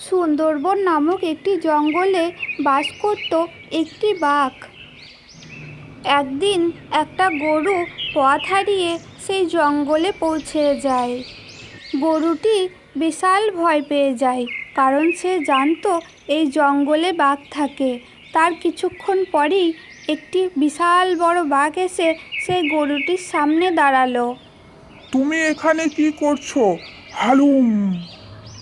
সুন্দরবন নামক একটি জঙ্গলে বাস করত একটি বাঘ। একদিন একটা গরু পথ হারিয়ে সেই জঙ্গলে পৌঁছে যায়। গরুটি বিশাল ভয় পেয়ে যায়, কারণ সে জানতো এই জঙ্গলে বাঘ থাকে। তার কিছুক্ষণ পরেই একটি বিশাল বড় বাঘ এসে সেই গরুটির সামনে দাঁড়াল। তুমি এখানে কি করছ? হালুম!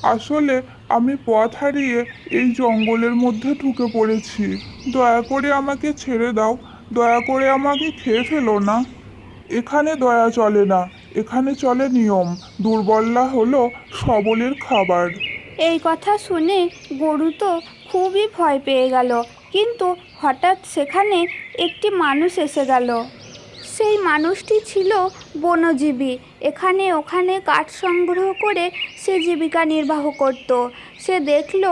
আসলে আমি পথ হারিয়ে এই জঙ্গলের মধ্যে ঢুকে পড়েছি। দয়া করে আমাকে ছেড়ে দাও। দয়া করে আমাকে খেয়ে ফেলো না। এখানে দয়া চলে না। এখানে চলে নিয়ম। দুর্বলরা হলো সবলের খাবার। এই কথা শুনে গরু তো খুবই ভয় পেয়ে গেল। কিন্তু হঠাৎ সেখানে একটি মানুষ এসে গেল। সেই মানুষটি ছিল বনজীবী। এখানে ওখানে কাঠ সংগ্রহ করে সে জীবিকা নির্বাহ করত। সে দেখল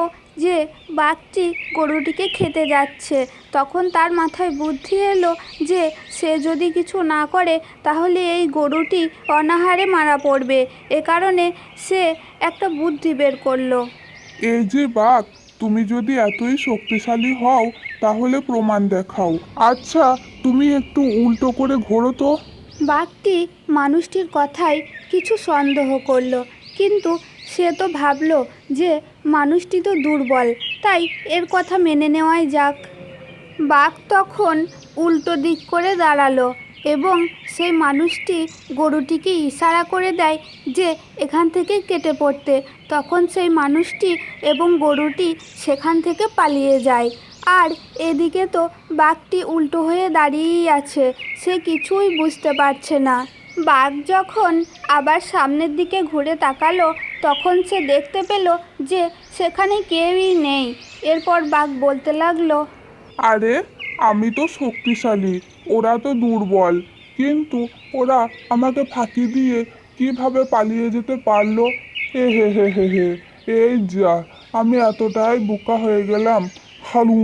যে বাঘটি গরুটিকে খেতে যাচ্ছে। তখন তার মাথায় বুদ্ধি এলো যে সে যদি কিছু না করে, তাহলে এই গরুটি অনাহারে মারা পড়বে। এ কারণে সে একটা বুদ্ধি বের করল। এই যে বাঘ, তুমি যদি এতই শক্তিশালী হও, তাহলে প্রমাণ দেখাও। আচ্ছা তুমি একটু উল্টো করে ঘোরো তো। বাঘটি মানুষটির কথায় কিছু সন্দেহ করল, কিন্তু সে তো ভাবলো যে মানুষটি তো দুর্বল, তাই এর কথা মেনে নেওয়াই যাক। বাঘ তখন উল্টো দিক করে দাঁড়াল এবং সেই মানুষটি গরুটিকে ইশারা করে দেয় যে এখান থেকে কেটে পড়তে। তখন সেই মানুষটি এবং গরুটি সেখান থেকে পালিয়ে যায়। আর এদিকে তো বাঘটি উল্টো হয়ে দাঁড়িয়েই আছে, সে কিছুই বুঝতে পারছে না। বাঘ যখন আবার সামনের দিকে ঘুরে তাকালো, তখন সে দেখতে পেল যে সেখানে কেউই নেই। এরপর বাঘ বলতে লাগল, আরে, আমি তো শক্তিশালী, ওরা তো দুর্বল, কিন্তু ওরা আমাকে ফাঁকি দিয়ে কীভাবে পালিয়ে যেতে পারল? হে হে হে হে হে, এই যা, আমি এতটাই বোকা হয়ে গেলাম হালুম